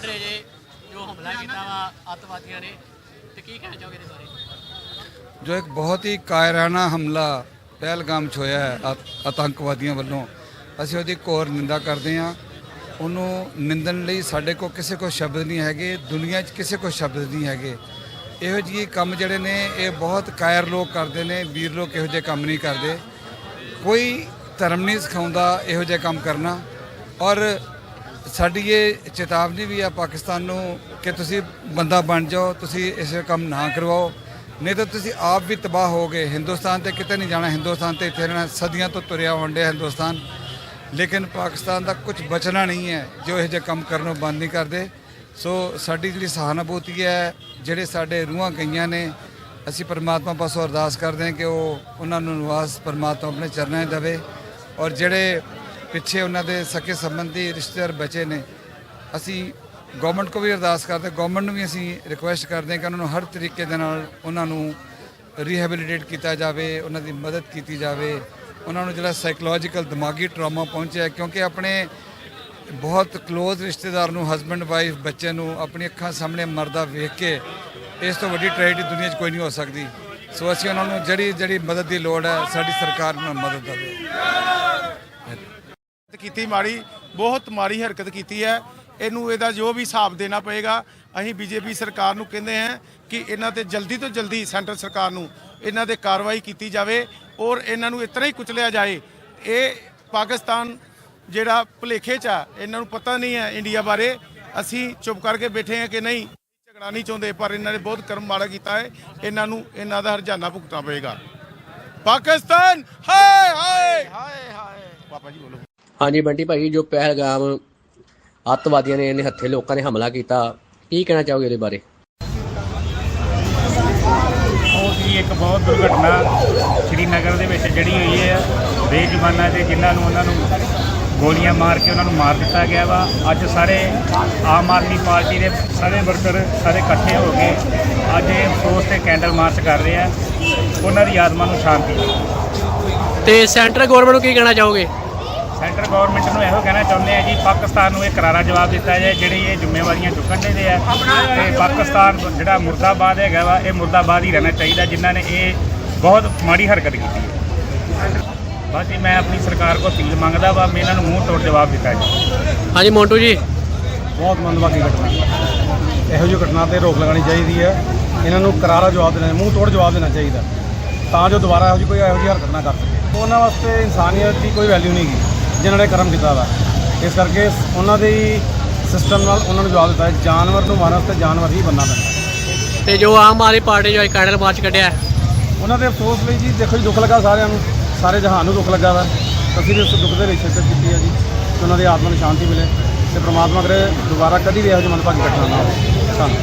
ਕੱਢ ਰਹੇ ਜੇ, ਜੋ ਹਮਲਾ ਕੀਤਾ ਵਾ, ਅੱਤਵਾਦੀਆਂ ਨੇ। ਤੇ ਕੀ ਕਹਿਣਾ ਚਾਹੋਗੇ ਇਹਦੇ ਬਾਰੇ? ਜੋ ਇੱਕ ਬਹੁਤ ਹੀ ਕਾਇਰਾਨਾ ਹਮਲਾ ਪਹਿਲਗਾਮ 'ਚ ਹੋਇਆ ਹੈ ਆਤੰਕਵਾਦੀਆਂ ਵੱਲੋਂ। ਅਸੀਂ ਉਹਦੀ ਕੋਰ ਨਿੰਦਾ ਕਰਦੇ ਹਾਂ। ਉਹਨੂੰ ਨਿੰਦਣ ਲਈ ਸਾਡੇ ਕੋਲ ਕਿਸੇ ਕੋਈ ਸ਼ਬਦ ਨਹੀਂ ਹੈਗੇ, ਦੁਨੀਆ 'ਚ ਕਿਸੇ ਕੋਈ ਸ਼ਬਦ ਨਹੀਂ ਹੈਗੇ। ਇਹੋ ਜਿਹੇ ਕੰਮ ਜਿਹੜੇ ਨੇ, ਇਹ ਬਹੁਤ ਕਾਇਰ ਲੋਕ ਕਰਦੇ ਨੇ, ਵੀਰ ਲੋਕ ਇਹੋ ਜਿਹੇ ਕੰਮ ਨਹੀਂ ਕਰਦੇ। ਕੋਈ ਧਰਮ ਨਹੀਂ ਸਿਖਾਉਂਦਾ ਇਹੋ ਜਿਹੇ ਕੰਮ ਕਰਨਾ। ਔਰ ਸਾਡੀ ਇਹ ਚੇਤਾਵਨੀ ਵੀ ਆ ਪਾਕਿਸਤਾਨ ਨੂੰ ਕਿ ਤੁਸੀਂ ਬੰਦਾ ਬਣ ਜਾਓ, ਤੁਸੀਂ ਇਸ ਕੰਮ ਨਾ ਕਰਵਾਓ। ਨਹੀਂ ਤਾਂ ਤੁਸੀਂ ਆਪ ਵੀ ਤਬਾਹ ਹੋਗੇ ਹਿੰਦੁਸਤਾਨ ਤੇ ਕਿਤੇ ਨਹੀਂ ਜਾਣਾ। ਹਿੰਦੁਸਤਾਨ ਤੇ ਇੱਥੇ ਰਹਿਣਾ। ਸਦੀਆਂ ਤੋਂ ਤੁਰਿਆ ਵੰਡਿਆ ਹਿੰਦੁਸਤਾਨ। ਲੇਕਿਨ ਪਾਕਿਸਤਾਨ ਦਾ ਕੁਝ ਬਚਣਾ ਨਹੀਂ ਹੈ। ਜੋ ਇਹ ਜਿਹੇ ਕੰਮ ਕਰਨੋਂ ਬੰਦ ਨਹੀਂ ਕਰਦੇ। ਸੋ ਸਾਡੀ ਜਿਹੜੀ ਸਹਾਨੁਭੂਤੀ ਹੈ, ਜਿਹੜੇ ਸਾਡੇ ਰੂਹਾਂ ਗਈਆਂ ਨੇ, ਅਸੀਂ ਪਰਮਾਤਮਾ ਪਾਸੋਂ ਅਰਦਾਸ ਕਰਦੇ ਹਾਂ ਕਿ ਉਹ ਉਹਨਾਂ ਨੂੰ ਨਿਵਾਸ ਪਰਮਾਤਮਾ ਆਪਣੇ ਚਰਨਾਂ 'ਚ ਦੇਵੇ। ਔਰ ਜਿਹੜੇ ਪਿੱਛੇ ਉਹਨਾਂ ਦੇ ਸਕੇ ਸੰਬੰਧੀ ਰਿਸ਼ਤੇਦਾਰ ਬਚੇ ਨੇ। ਅਸੀਂ ਗਵਰਨਮੈਂਟ ਕੋ ਵੀ ਅਰਦਾਸ ਕਰਦੇ ਗਵਰਨਮੈਂਟ ਨੂੰ ਵੀ ਅਸੀਂ ਰਿਕੁਐਸਟ ਕਰਦੇ ਹਾਂ ਕਿ ਉਹਨਾਂ ਨੂੰ ਹਰ ਤਰੀਕੇ ਦੇ ਨਾਲ ਉਹਨਾਂ ਨੂੰ ਰੀਹੈਬਿਲਿਟੇਟ ਕੀਤਾ ਜਾਵੇ, ਉਹਨਾਂ ਦੀ ਮਦਦ ਕੀਤੀ ਜਾਵੇ। ਉਹਨਾਂ ਨੂੰ ਜਿਹੜਾ ਸਾਈਕੋਲੋਜੀਕਲ ਦਿਮਾਗੀ ਟਰਾਮਾ ਪਹੁੰਚਿਆ ਕਿਉਂਕਿ ਆਪਣੇ ਬਹੁਤ ক্লোਜ਼ ਰਿਸ਼ਤੇਦਾਰ ਨੂੰ ਹਸਬੰਡ ਵਾਈਫ ਬੱਚੇ ਨੂੰ ਆਪਣੀ ਅੱਖਾਂ ਸਾਹਮਣੇ ਮਰਦਾ ਵੇਖ ਕੇ ਇਸ ਤੋਂ ਵੱਡੀ ਟ੍ਰੈਜਡੀ ਦੁਨੀਆ 'ਚ ਕੋਈ ਨਹੀਂ ਹੋ ਸਕਦੀ। ਸੋ ਅਸੀਂ ਉਹਨਾਂ ਨੂੰ ਜਿਹੜੀ ਜਿਹੜੀ ਮਦਦ ਦੀ ਲੋੜ ਹੈ, ਸਾਡੀ ਸਰਕਾਰ ਨੂੰ ਮਦਦ ਦੇਵੇ। ਕੀਤੀ ਮਾੜੀ ਬਹੁਤ ਮਾੜੀ ਹਰਕਤ ਕੀਤੀ ਹੈ। ਇਹਨੂੰ ਇਹਦਾ ਜੋ ਵੀ ਹਿਸਾਬ ਦੇਣਾ ਪਏਗਾ ਅਸੀਂ ਬੀਜੇਪੀ ਸਰਕਾਰ ਨੂੰ ਕਹਿੰਦੇ ਹਾਂ ਕਿ ਇਹਨਾਂ ਤੇ ਜਲਦੀ ਤੋਂ ਜਲਦੀ ਸੈਂਟਰ ਸਰਕਾਰ ਨੂੰ ਇਹਨਾਂ ਤੇ ਕਾਰਵਾਈ ਕੀਤੀ ਜਾਵੇ ਔਰ ਇਹਨਾਂ ਨੂੰ ਇਤਨਾ ਹੀ ਕੁਚਲਿਆ ਜਾਏ। ਇਹ ਪਾਕਿਸਤਾਨ ਜਿਹੜਾ ਭੁਲੇਖੇ 'ਚ ਆ ਇਹਨਾਂ ਨੂੰ ਪਤਾ ਨਹੀਂ ਹੈ ਇੰਡੀਆ ਬਾਰੇ। ਅਸੀਂ ਚੁੱਪ ਕਰਕੇ ਬੈਠੇ ਹਾਂ ਕਿ ਨਹੀਂ ਝਗੜਾ ਨਹੀਂ ਚਾਹੁੰਦੇ ਪਰ ਇਹਨਾਂ ਨੇ ਬਹੁਤ ਕਰਮ ਮਾੜਾ ਕੀਤਾ ਹੈ। ਇਹਨਾਂ ਨੂੰ ਇਹਨਾਂ ਦਾ ਹਰਜਾਨਾ ਭੁਗਤਣਾ ਪਏਗਾ। ਪਾਕਿਸਤਾਨ ਹਾਏ ਹਾਏ! ਹਾਏ ਹਾਏ। ਪਾਪਾ ਜੀ ਬੋਲੋ। ਹਾਂਜੀ ਬੰਟੀ ਭਾਈ ਜੋ ਪਹਿਲਗਾਮ ਅੱਤਵਾਦੀਆਂ ਨੇ ਇਹਨੇ ਹੱਥੇ ਲੋਕਾਂ ਨੇ ਹਮਲਾ ਕੀਤਾ ਕੀ ਕਹਿਣਾ ਚਾਹੋਗੇ ਇਹਦੇ ਬਾਰੇ? ਉਹ ਸੀ ਇੱਕ ਬਹੁਤ ਦੁਰਘਟਨਾ ਸ਼੍ਰੀਨਗਰ ਦੇ ਵਿੱਚ ਜਿਹੜੀ ਹੋਈ ਹੈ ਬੇਜ਼ੁਬਾਨਾਂ ਤੇ ਜਿਨ੍ਹਾਂ ਨੂੰ ਉਹਨਾਂ ਨੂੰ ਗੋਲੀਆਂ ਮਾਰ ਕੇ ਉਹਨਾਂ ਨੂੰ ਮਾਰ ਦਿੱਤਾ ਗਿਆ ਵਾ। ਅੱਜ ਸਾਰੇ ਆਮ ਆਦਮੀ ਪਾਰਟੀ ਦੇ ਸਾਰੇ ਵਰਕਰ ਸਾਰੇ ਇਕੱਠੇ ਹੋ ਕੇ ਅੱਜ ਇਹ ਅਫਸੋਸ ਤੇ ਕੈਂਡਲ ਮਾਰਚ ਕਰ ਰਹੇ ਆ। ਉਹਨਾਂ ਦੀ ਆਤਮਾ ਨੂੰ ਸ਼ਾਂਤੀ। ਤੇ ਸੈਂਟਰ ਗਵਰਨਮੈਂਟ ਨੂੰ ਕੀ ਕਹਿਣਾ ਚਾਹੋਗੇ? ਸੈਂਟਰ ਗਵਰਨਮੈਂਟ ਨੂੰ ਇਹੋ ਕਹਿਣਾ ਚਾਹੁੰਦੇ ਆ ਜੀ ਪਾਕਿਸਤਾਨ ਨੂੰ ਇਹ ਕਰਾਰਾ ਜਵਾਬ ਦਿੱਤਾ ਜਾਏ ਜਿਹੜੀ ਇਹ ਜ਼ਿੰਮੇਵਾਰੀਆਂ ਚੁੱਕਣ ਦੇ ਆ। ਤੇ ਪਾਕਿਸਤਾਨ ਜਿਹੜਾ ਮੁਰਦਾਬਾਦ ਹੈਗਾ ਵਾ ਇਹ ਮੁਰਦਾਬਾਦ ਹੀ ਰਹਿਣਾ ਚਾਹੀਦਾ ਜਿਨ੍ਹਾਂ ਨੇ ਇਹ ਬਹੁਤ ਮਾੜੀ ਹਰਕਤ ਕੀਤੀ ਹੈ। ਬਸ ਜੀ ਮੈਂ ਆਪਣੀ ਸਰਕਾਰ ਕੋਲ ਅਪੀਲ ਮੰਗਦਾ ਵਾ ਮੈਂ ਇਹਨਾਂ ਨੂੰ ਮੂੰਹ ਤੋੜ ਜਵਾਬ ਦਿੱਤਾ ਜੀ। ਹਾਂਜੀ ਮੋਂਟੂ ਜੀ। ਬਹੁਤ ਮੰਦਭਾਗੀ ਘਟਨਾ। ਇਹੋ ਜਿਹੀ ਘਟਨਾ ਤੇ ਰੋਕ ਲਗਾਉਣੀ ਚਾਹੀਦੀ ਹੈ। ਇਹਨਾਂ ਨੂੰ ਕਰਾਰਾ ਜਵਾਬ ਦੇਣਾ ਮੂੰਹ ਤੋੜ ਜਵਾਬ ਦੇਣਾ ਚਾਹੀਦਾ। ਤਾਂ ਜੋ ਦੁਬਾਰਾ ਇਹੋ ਜਿਹੀ ਕੋਈ ਇਹੋ ਜਿਹੀ ਹਰਕਤ ਨਾ ਕਰ ਸਕੇ। ਉਹਨਾਂ ਵਾਸਤੇ ਇਨਸਾਨੀਅਤ ਦੀ ਕੋਈ ਵੈਲਿਊ ਨਹੀਂ ਗੀ ਜਿਨ੍ਹਾਂ ਨੇ ਕਰਮ ਕੀਤਾ ਵਾ। ਇਸ ਕਰਕੇ ਉਹਨਾਂ ਦੇ ਸਿਸਟਮ ਨਾਲ ਉਹਨਾਂ ਨੂੰ ਜਵਾਬ ਦਿੱਤਾ ਹੈ। ਜਾਨਵਰ ਨੂੰ ਮਾਰਨ ਵਾਸਤੇ ਜਾਨਵਰ ਹੀ ਬੰਨਾ ਪੈਂਦਾ। ਤੇ ਜੋ ਆਮ ਆਦਮੀ ਪਾਰਟੀ ਜੋ ਕੈਂਡਲ ਮਾਰਚ ਕੱਢਿਆ ਉਹਨਾਂ ਦੇ ਅਫਸੋਸ ਲਈ ਜੀ ਦੇਖੋ ਜੀ ਦੁੱਖ ਲੱਗਾ ਸਾਰਿਆਂ ਨੂੰ। ਸਾਰੇ ਜਹਾਨ ਨੂੰ ਦੁੱਖ ਲੱਗਾ ਵਾ। ਅਸੀਂ ਵੀ ਉਸ ਦੁੱਖ ਦੇ ਵਿੱਚ ਸ਼ਿਰਕਤ ਕੀਤੀ ਹੈ ਜੀ ਕਿ ਉਹਨਾਂ ਦੀ ਆਤਮਾ ਨੂੰ ਸ਼ਾਂਤੀ ਮਿਲੇ ਤੇ ਪ੍ਰਮਾਤਮਾ ਕਰੇ ਦੁਬਾਰਾ ਕਦੀ ਵੀ ਇਹੋ ਜਿਹੀ ਮੰਦਭਾਗੀ ਘਟਨਾ ਨਾ ਹੋਵੇ। ਸਾਨੂੰ